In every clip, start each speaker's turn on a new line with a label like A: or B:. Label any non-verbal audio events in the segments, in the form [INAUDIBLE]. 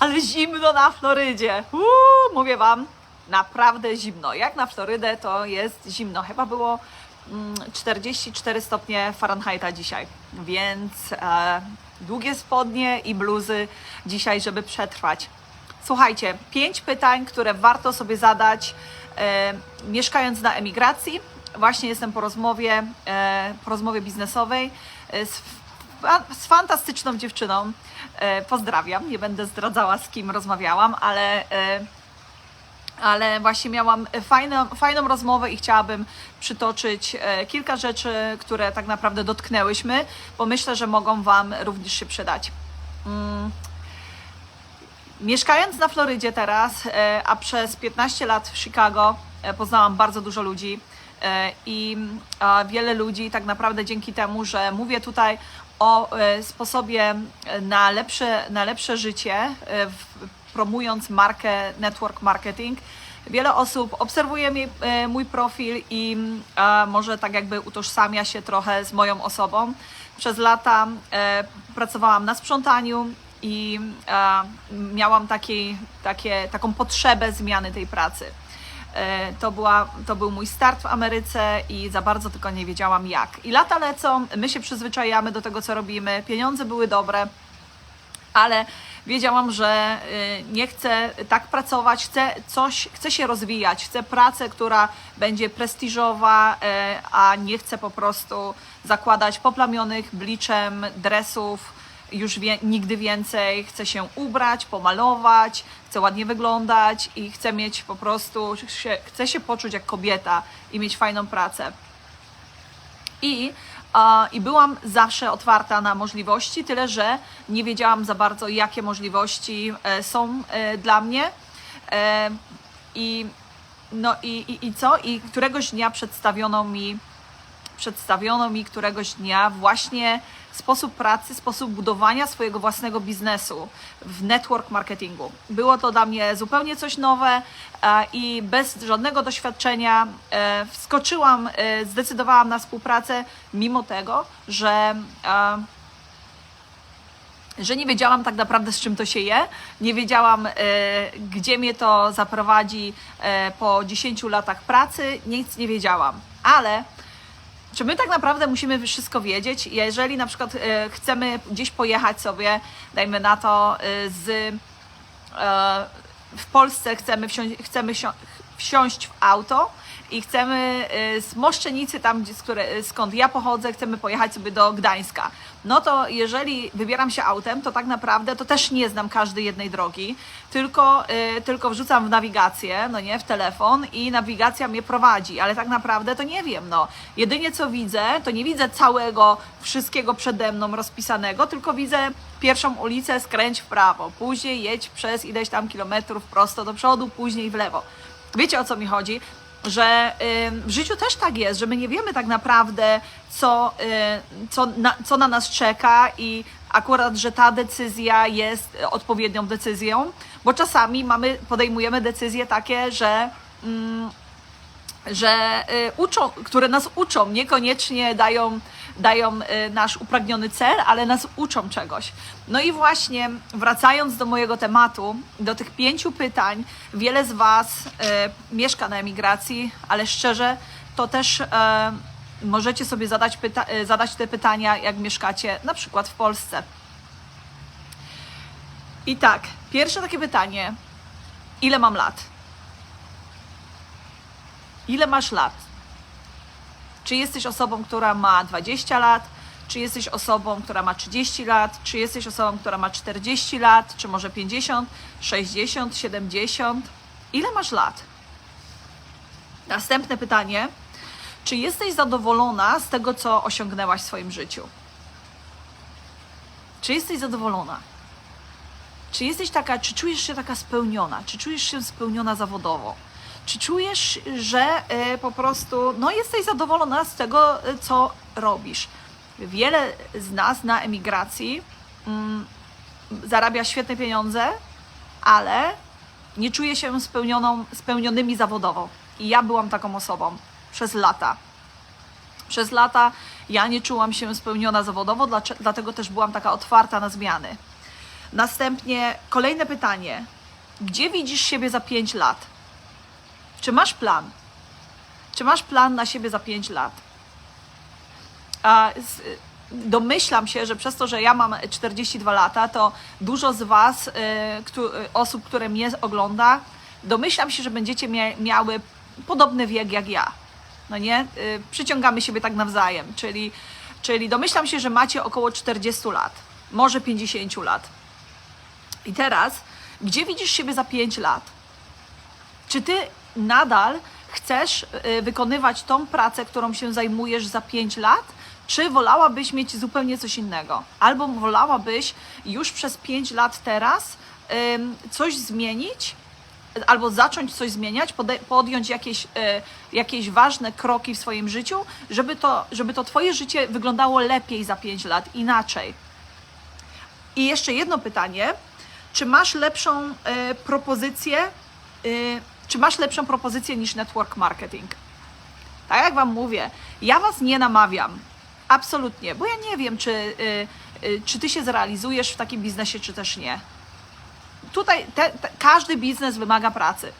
A: Ale zimno na Florydzie. Uuu, mówię Wam, naprawdę zimno. Jak na Florydę to jest zimno. Chyba było mm, 44 stopnie Fahrenheita dzisiaj, więc e, długie spodnie i bluzy dzisiaj, żeby przetrwać. Słuchajcie, pięć pytań, które warto sobie zadać e, mieszkając na emigracji. Właśnie jestem po rozmowie, e, po rozmowie biznesowej e, z, z fantastyczną dziewczyną. E, pozdrawiam, nie będę zdradzała z kim rozmawiałam, ale e, ale właśnie miałam fajną, fajną rozmowę i chciałabym przytoczyć e, kilka rzeczy, które tak naprawdę dotknęłyśmy, bo myślę, że mogą Wam również się przydać. Mm. Mieszkając na Florydzie teraz, a przez 15 lat w Chicago, poznałam bardzo dużo ludzi i wiele ludzi tak naprawdę dzięki temu, że mówię tutaj o e, sposobie na lepsze, na lepsze życie, e, promując markę network marketing. Wiele osób obserwuje mi, e, mój profil i e, może tak jakby utożsamia się trochę z moją osobą. Przez lata e, pracowałam na sprzątaniu i e, miałam takiej, takie, taką potrzebę zmiany tej pracy. E, To, była, to był mój start w Ameryce i za bardzo tylko nie wiedziałam jak. I lata lecą, my się przyzwyczajamy do tego, co robimy, pieniądze były dobre, ale wiedziałam, że y, nie chcę tak pracować, chcę coś, chcę się rozwijać, chcę pracę, która będzie prestiżowa, y, a nie chcę po prostu zakładać poplamionych bliczem dresów już wie, nigdy więcej. Chcę się ubrać, pomalować, chcę ładnie wyglądać i chcę mieć po prostu, się, chcę się poczuć jak kobieta i mieć fajną pracę. I, I byłam zawsze otwarta na możliwości, tyle że nie wiedziałam za bardzo, jakie możliwości e, są e, dla mnie. E, I, no i, i, i co? I któregoś dnia przedstawiono mi, przedstawiono mi któregoś dnia właśnie sposób pracy, sposób budowania swojego własnego biznesu w network marketingu. Było to dla mnie zupełnie coś nowe e, i bez żadnego doświadczenia e, wskoczyłam, e, zdecydowałam na współpracę, mimo tego, że że nie wiedziałam tak naprawdę z czym to się je, nie wiedziałam e, gdzie mnie to zaprowadzi e, po 10 latach pracy, nic nie wiedziałam, ale czy my tak naprawdę musimy wszystko wiedzieć? Jeżeli na przykład e, chcemy gdzieś pojechać sobie, dajmy na to, e, z e, w Polsce chcemy, chcemy wsi- wsiąść w auto i chcemy e, z Moszczenicy, tam gdzie, które, skąd ja pochodzę, chcemy pojechać sobie do Gdańska. No to jeżeli wybieram się autem, to tak naprawdę to też nie znam każdej jednej drogi, tylko, e, tylko wrzucam w nawigację, no nie, w telefon i nawigacja mnie prowadzi, ale tak naprawdę to nie wiem, no. Jedynie co widzę, to nie widzę całego, wszystkiego przede mną rozpisanego, tylko widzę pierwszą ulicę, skręć w prawo, później jedź przez ileś tam kilometrów prosto do przodu, później w lewo. Wiecie o co mi chodzi? Że w życiu też tak jest, że my nie wiemy tak naprawdę, co, y, co, na, co na nas czeka i akurat, że ta decyzja jest odpowiednią decyzją, bo czasami mamy, podejmujemy decyzje takie, że że y, uczą, które nas uczą, niekoniecznie dają, dają y, nasz upragniony cel, ale nas uczą czegoś. No i właśnie wracając do mojego tematu, do tych pięciu pytań, wiele z Was y, mieszka na emigracji, ale szczerze, to też y, możecie sobie zadać, zadać te pytania, jak mieszkacie na przykład w Polsce. I tak, pierwsze takie pytanie, ile mam lat? Ile masz lat? Czy jesteś osobą, która ma 20 lat? Czy jesteś osobą, która ma 30 lat? Czy jesteś osobą, która ma 40 lat? Czy może 50, 60, 70? Ile masz lat? Następne pytanie. Czy jesteś zadowolona z tego, co osiągnęłaś w swoim życiu? Czy jesteś zadowolona? Czy jesteś taka, czy czujesz się taka spełniona? Czy czujesz się spełniona zawodowo? Czy czujesz, że e, po prostu no, jesteś zadowolona z tego, e, co robisz? Wiele z nas na emigracji mm, zarabia świetne pieniądze, ale nie czuje się spełnioną, spełnionymi zawodowo. I ja byłam taką osobą przez lata. Przez lata ja nie czułam się spełniona zawodowo, dlatego też byłam taka otwarta na zmiany. Następnie kolejne pytanie. Gdzie widzisz siebie za 5 lat? Czy masz plan? Czy masz plan na siebie za 5 lat? A, domyślam się, że przez to, że ja mam 42 lata, to dużo z Was, y, y, osób, które mnie ogląda, domyślam się, że będziecie mia- miały podobny wiek jak ja. No nie? Y, przyciągamy siebie tak nawzajem, czyli, czyli domyślam się, że macie około 40 lat, może 50 lat. I teraz, gdzie widzisz siebie za 5 lat? Czy ty nadal chcesz y, wykonywać tą pracę, którą się zajmujesz za 5 lat? Czy wolałabyś mieć zupełnie coś innego? Albo wolałabyś już przez 5 lat teraz coś zmienić, albo zacząć coś zmieniać, podjąć jakieś, y, jakieś ważne kroki w swoim życiu, żeby to, żeby to Twoje życie wyglądało lepiej za 5 lat, inaczej. I jeszcze jedno pytanie. Czy masz lepszą e, propozycję, czy masz lepszą propozycję niż network marketing? Tak jak Wam mówię, ja Was nie namawiam. Absolutnie, bo ja nie wiem, czy, e, e, czy Ty się zrealizujesz w takim biznesie, czy też nie. Tutaj te, te, każdy biznes wymaga pracy.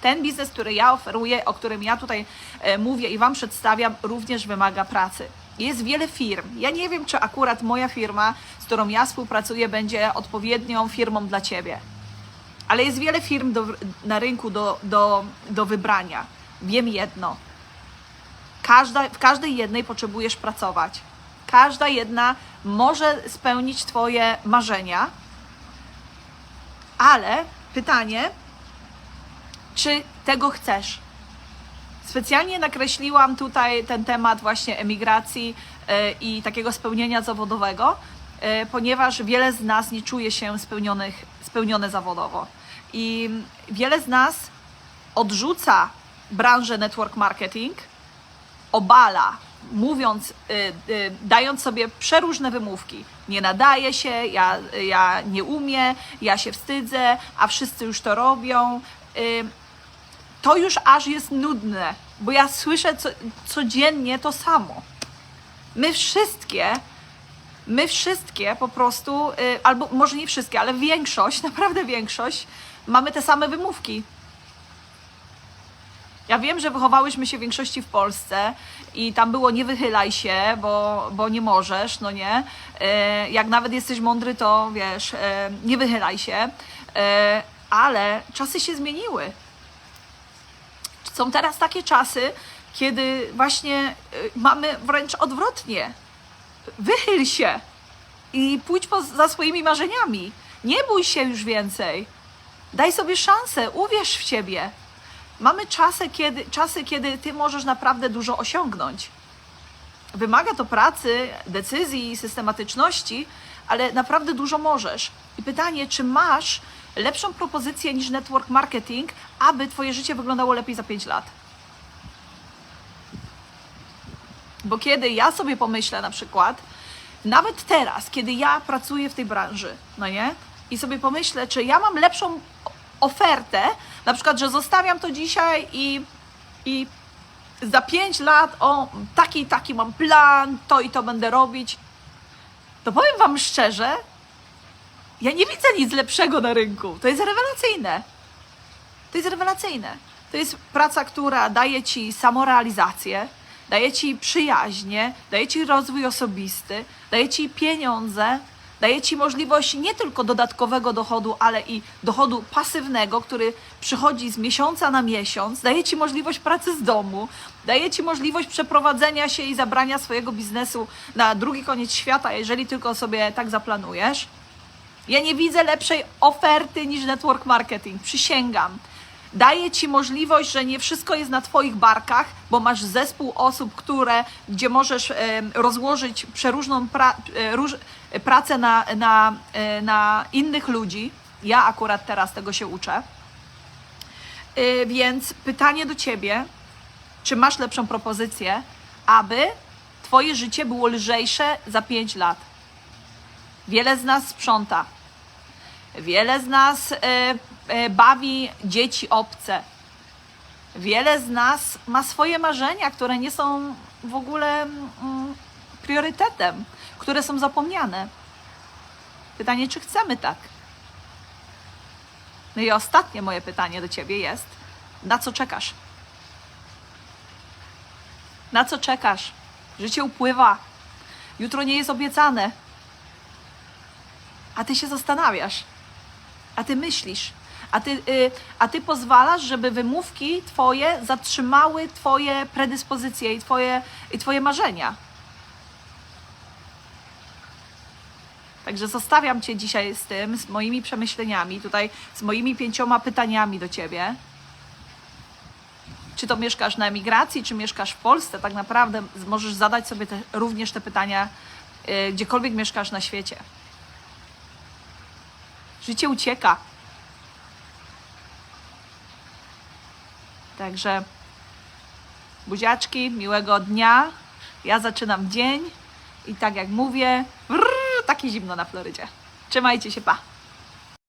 A: Ten biznes, który ja oferuję, o którym ja tutaj e, mówię i Wam przedstawiam, również wymaga pracy. Jest wiele firm. Ja nie wiem, czy akurat moja firma, z którą ja współpracuję, będzie odpowiednią firmą dla Ciebie. Ale jest wiele firm do, na rynku do, do, do wybrania. Wiem jedno. Każda, w każdej jednej potrzebujesz pracować. Każda jedna może spełnić Twoje marzenia, ale pytanie, czy tego chcesz? Specjalnie nakreśliłam tutaj ten temat właśnie emigracji e, i takiego spełnienia zawodowego, ponieważ wiele z nas nie czuje się spełnionych, spełnione zawodowo. I wiele z nas odrzuca branżę network marketing, obala, mówiąc, y, y, dając sobie przeróżne wymówki. Nie nadaje się, ja, ja nie umiem, ja się wstydzę, a wszyscy już to robią. To już aż jest nudne, bo ja słyszę co, codziennie to samo. My wszystkie, my wszystkie po prostu, y, albo może nie wszystkie, ale większość, [LAUGHS] naprawdę większość, mamy te same wymówki. Ja wiem, że wychowałyśmy się w większości w Polsce i tam było nie wychylaj się, bo, bo nie możesz, no nie. E, Jak nawet jesteś mądry, to wiesz, e, nie wychylaj się. Ale czasy się zmieniły. Są teraz takie czasy, kiedy właśnie mamy wręcz odwrotnie. Wychyl się i pójdź po, za swoimi marzeniami. Nie bój się już więcej. Daj sobie szansę, uwierz w siebie. Mamy czasy kiedy, czasy, kiedy ty możesz naprawdę dużo osiągnąć. Wymaga to pracy, decyzji i systematyczności, ale naprawdę dużo możesz. I pytanie, czy masz lepszą propozycję niż network marketing, aby twoje życie wyglądało lepiej za 5 lat? Bo kiedy ja sobie pomyślę na przykład, nawet teraz, kiedy ja pracuję w tej branży, no nie? I sobie pomyślę, czy ja mam lepszą ofertę, na przykład, że zostawiam to dzisiaj i, i za 5 lat, o, taki, taki mam plan, to i to będę robić, to powiem Wam szczerze, ja nie widzę nic lepszego na rynku. To jest rewelacyjne. To jest rewelacyjne. To jest praca, która daje Ci samorealizację, daje Ci przyjaźnie, daje Ci rozwój osobisty, daje Ci pieniądze, daje Ci możliwość nie tylko dodatkowego dochodu, ale i dochodu pasywnego, który przychodzi z miesiąca na miesiąc, daje Ci możliwość pracy z domu, daje Ci możliwość przeprowadzenia się i zabrania swojego biznesu na drugi koniec świata, jeżeli tylko sobie tak zaplanujesz. Ja nie widzę lepszej oferty niż network marketing, przysięgam. Daje ci możliwość, że nie wszystko jest na Twoich barkach, bo masz zespół osób, które, gdzie możesz rozłożyć przeróżną pra, e, róż, pracę na, na, e, na innych ludzi. Ja akurat teraz tego się uczę. E, Więc pytanie do Ciebie, czy masz lepszą propozycję, aby Twoje życie było lżejsze za 5 lat? Wiele z nas sprząta. Wiele z nas e, e, bawi dzieci obce. Wiele z nas ma swoje marzenia, które nie są w ogóle mm, priorytetem, które są zapomniane. Pytanie, czy chcemy tak? No i ostatnie moje pytanie do ciebie jest: na co czekasz? Na co czekasz? Życie upływa. Jutro nie jest obiecane. A ty się zastanawiasz. A ty myślisz. A ty, y, a ty pozwalasz, żeby wymówki twoje zatrzymały twoje predyspozycje i twoje, i twoje marzenia. Także zostawiam Cię dzisiaj z tym, z moimi przemyśleniami, tutaj z moimi pięcioma pytaniami do Ciebie. Czy to mieszkasz na emigracji, czy mieszkasz w Polsce, tak naprawdę możesz zadać sobie te, również te pytania, yy, gdziekolwiek mieszkasz na świecie. Życie ucieka. Także buziaczki, miłego dnia. Ja zaczynam dzień i tak jak mówię, brrr, takie zimno na Florydzie. Trzymajcie się, pa!